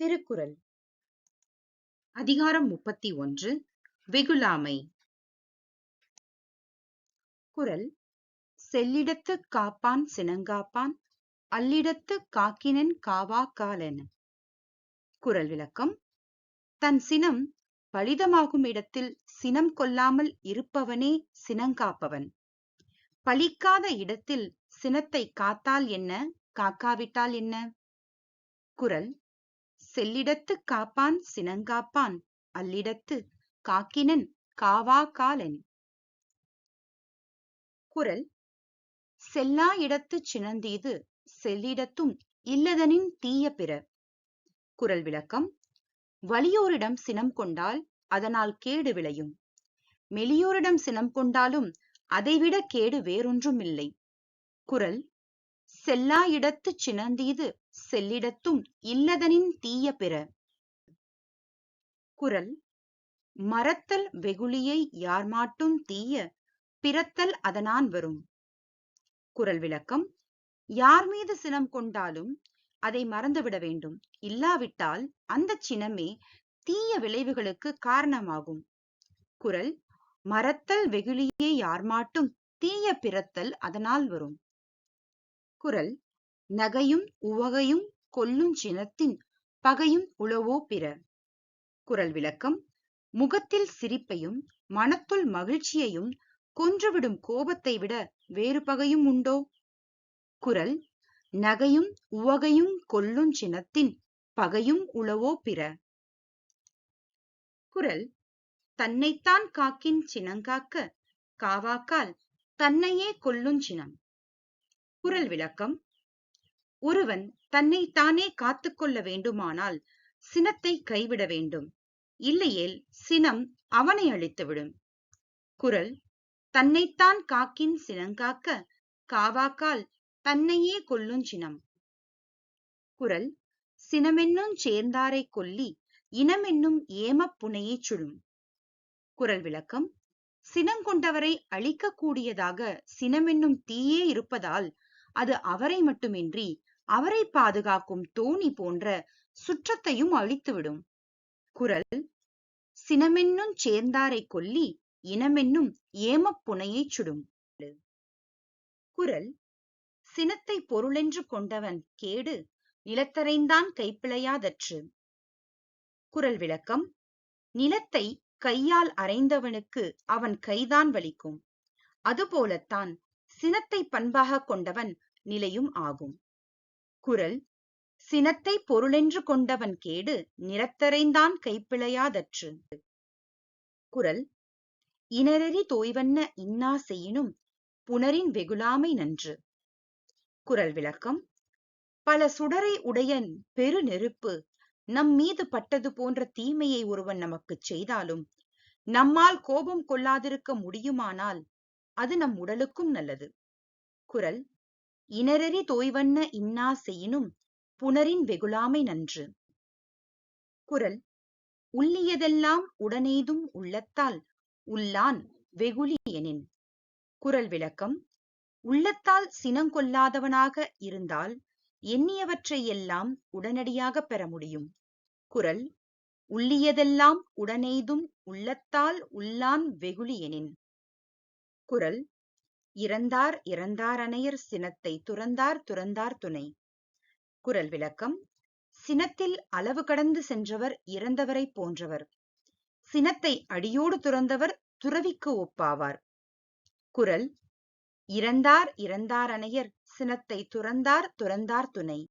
திருக்குறள். அதிகாரம் முப்பத்தி ஒன்று வெகுளாமை. குரல் செல்லிடத்துக் காப்பான் சினங்காப்பான் அல்லிடத்துக் காக்கினன் காவா காலன். குரல் விளக்கம் தன் சினம் பலிதமாகும் இடத்தில் சினம் கொள்ளாமல் இருப்பவனே சினங்காப்பவன். பலிக்காத இடத்தில் சினத்தை காத்தால் என்ன காக்காவிட்டால் என்ன? குரல் செல்லிடத்துக் காப்பான் சினங்காப்பான் அல்லிடத்து காக்கினன் காவா காலன். குறள் செல்லா இடத்துச் சினந்தீது செல்லிடத்தும் இல்லதனின் தீய பிற குறள் விளக்கம் வலியோரிடம் சினம் கொண்டால் அதனால் கேடு விளையும். மெலியோரிடம் சினம் கொண்டாலும் அதைவிட கேடு வேறொன்றும் இல்லை குறள் செல்லா இடத்துச் சினந்தீது செல்லிடத்தும் இல்லதனின் தீய பிற. குறள் மறத்தல் வெகுளியை யார்மாட்டும் தீய பிறத்தல் அதனான் வரும். குறள் விளக்கம் யார் மீது சினம் கொண்டாலும் அதை மறந்துவிட வேண்டும். இல்லாவிட்டால் அந்த சினமே தீய விளைவுகளுக்கு காரணமாகும். குரல் மறத்தல் வெகுளியே யார்மாட்டும் தீய பிறத்தல் அதனால் வரும். குரல் நகையும் உவகையும் கொல்லுஞ் சினத்தின் பகையும் உளவோ பிற. குரல் விளக்கம் முகத்தில் சிரிப்பையும் மனத்துள் மகிழ்ச்சியையும் கொன்றுவிடும் கோபத்தை விட வேறு பகையும் உண்டோ? குரல் நகையும் உவகையும் கொல்லுஞ் சினத்தின் பகையும் உளவோ பிற. குரல் தன்னைத்தான் காக்கின் சினங்காக்க காவாக்கால் தன்னையே கொல்லுஞ் சினம். குரல் விளக்கம் ஒருவன் தன்னைத்தானே காத்துக்கொள்ள வேண்டுமானால் சினத்தை கைவிட வேண்டும். இல்லையேல் சினம் அவனை அழித்துவிடும். குரல் தன்னைத்தான் காக்கின் சினங்காக்க காவாக்கால் தன்னையே கொல்லுஞ் சினம் குரல் சினமென்னும் சேர்ந்தாரை கொல்லி இனமென்னும் ஏமப் புனையைச் சுடும் குரல் விளக்கம் சினங்கொண்டவரை அழிக்கக்கூடியதாக சினமென்னும் தீயே இருப்பதால் அது அவரை மட்டுமின்றி அவரை பாதுகாக்கும் தோணி போன்ற சுற்றத்தையும் அழித்துவிடும். குரல் சினமென்னும் சேர்ந்தாரை கொல்லி இனமென்னும் ஏமப் புனையைச் சுடும். குரல் சினத்தை பொருளென்று கொண்டவன் கேடு நிலத்தரைந்தான் கைப்பிழையாதற்று. குரல் விளக்கம் நிலத்தை கையால் அரைந்தவனுக்கு அவன் கைதான் வலிக்கும். அதுபோலத்தான் சினத்தை பண்பாக கொண்டவன் நிலையும் ஆகும். குறள் சினத்தை பொருளென்று கொண்டவன் கேடு நிலத்தரைந்தான் கைப்பிழையாதற்று. குறள் இனரறி தோய்வண்ண இன்னா செய்யினும் புனரின் வெகுளாமை நன்று. குறள் விளக்கம் பல சுடரை உடைய பெரு நெருப்பு நம் மீது பட்டது போன்ற தீமையை ஒருவன் நமக்குச் செய்தாலும் நம்மால் கோபம் கொள்ளாதிருக்க முடியுமானால் அது நம் உடலுக்கும் நல்லது. குறள் இனரறி தோய்வண்ண இன்னா செய்யினும் புனரின் வெகுளாமை நன்று. குரல். உள்ளியதெல்லாம் உடனேதும் உள்ளத்தால் உள்ளான் வெகுளி எனின். குறள் விளக்கம். உள்ளத்தால் சினங்கொல்லாதவனாக இருந்தால் எண்ணியவற்றை எல்லாம் உடனடியாக பெற முடியும். குரல். உள்ளியதெல்லாம் உடனேதும் உள்ளத்தால் உள்ளான் வெகுளி எனின். குரல். இறந்தார் இறந்தார் அணையர் சினத்தை துறந்தார் துறந்தார் துணை. குரல் விளக்கம் சினத்தில் அளவு கடந்து சென்றவர் இறந்தவரை போன்றவர். சினத்தை அடியோடு துறந்தவர் துறவிக்கு ஒப்பாவார். குரல் இறந்தார் இறந்தார் அணையர் சினத்தை துறந்தார் துறந்தார் துணை.